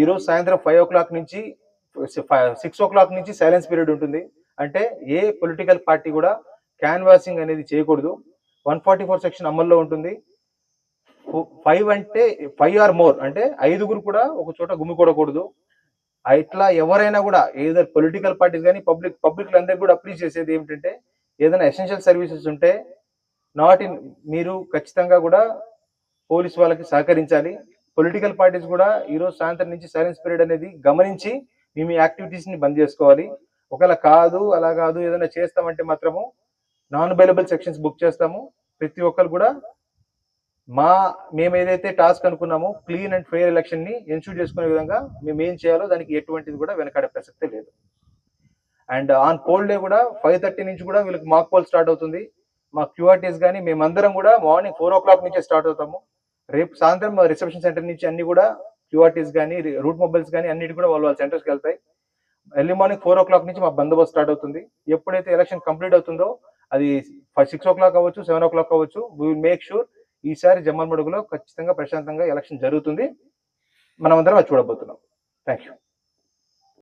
ఈరోజు సాయంత్రం five o'clock నుంచి సిక్స్ ఓ క్లాక్ నుంచి సైలెన్స్ పీరియడ్ ఉంటుంది. అంటే ఏ పొలిటికల్ పార్టీ కూడా క్యాన్వాసింగ్ అనేది చేయకూడదు. వన్ ఫార్టీ ఫోర్ సెక్షన్ అమల్లో ఉంటుంది. ఫైవ్ అంటే ఫైవ్ ఆర్ మోర్ అంటే ఐదుగురు కూడా ఒక చోట గుమ్మికూడకూడదు ఇట్లా ఎవరైనా కూడా ఏదో పొలిటికల్ పార్టీస్ కానీ పబ్లిక్ పబ్లిక్ అందరికీ కూడా అప్లీజ్ చేసేది ఏమిటంటే ఏదైనా ఎసెన్షియల్ సర్వీసెస్ ఉంటే నాట్ ఇన్ మీరు ఖచ్చితంగా కూడా పోలీస్ వాళ్ళకి సహకరించాలి. పొలిటికల్ పార్టీస్ కూడా ఈరోజు సాయంత్రం నుంచి సైలెన్స్ పీరియడ్ అనేది గమనించి మీ మీ యాక్టివిటీస్ని బంద్ చేసుకోవాలి. ఒకవేళ కాదు అలా కాదు ఏదైనా చేస్తామంటే మాత్రము నాన్ అవైలబుల్ సెక్షన్స్ బుక్ చేస్తాము. ప్రతి ఒక్కరు కూడా మా మేము ఏదైతే టాస్క్ అనుకున్నామో క్లీన్ అండ్ ఫెయిర్ ఎలక్షన్ని ఎన్షూర్ చేసుకునే విధంగా మేము ఏం చేయాలో దానికి ఎటువంటిది కూడా వెనకాడే ప్రసక్తే లేదు. అండ్ ఆన్ పోల్ డే కూడా ఫైవ్ థర్టీ నుంచి కూడా వీళ్ళకి మాక్ పోల్ స్టార్ట్ అవుతుంది. మా క్యూఆర్టీస్ కానీ మేమందరం కూడా మార్నింగ్ ఫోర్ ఓ క్లాక్ నుంచే స్టార్ట్ అవుతాము. రేపు సాయంత్రం రిసెప్షన్ సెంటర్ నుంచి అన్ని కూడా క్యూఆర్టీస్ కానీ రూట్ మొబైల్స్ కానీ అన్నిటి కూడా వాళ్ళ వాళ్ళ సెంటర్స్కి వెళ్తాయి. Early morning four o'clock నుంచి మా బందోబస్తు స్టార్ట్ అవుతుంది. ఎప్పుడైతే ఎలక్షన్ కంప్లీట్ అవుతుందో అది సిక్స్ ఓ క్లాక్ అవ్వచ్చు సెవెన్ ఓ క్లాక్ అవ్వచ్చు వీ విల్ మేక్ షూర్ ఈసారి జమ్మల్ మడుగులో ఖచ్చితంగా ప్రశాంతంగా ఎలక్షన్ జరుగుతుంది. మనం అందరం అది చూడబోతున్నాం. Thank you